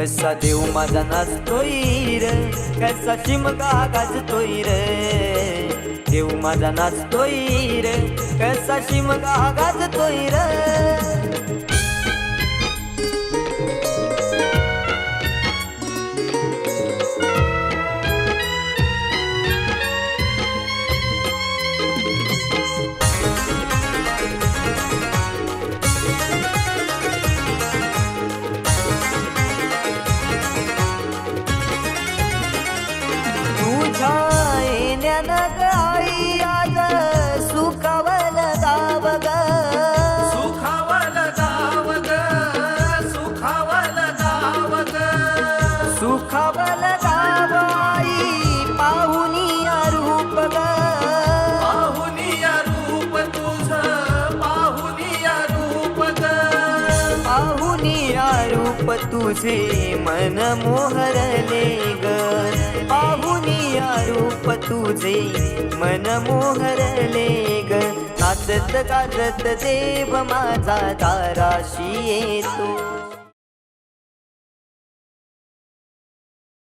कसा देव माझा नाचतोय र? कसा शिमगा गाजतोय र? देव माझा नाचतोय र कसा शिमगा गाजतोय र? रूप तुझे मन मोहरले ग. पाहुनिया रूप तुझे मन मोहरले ग. नाचत गाजत देव माझा दाराशी येतो.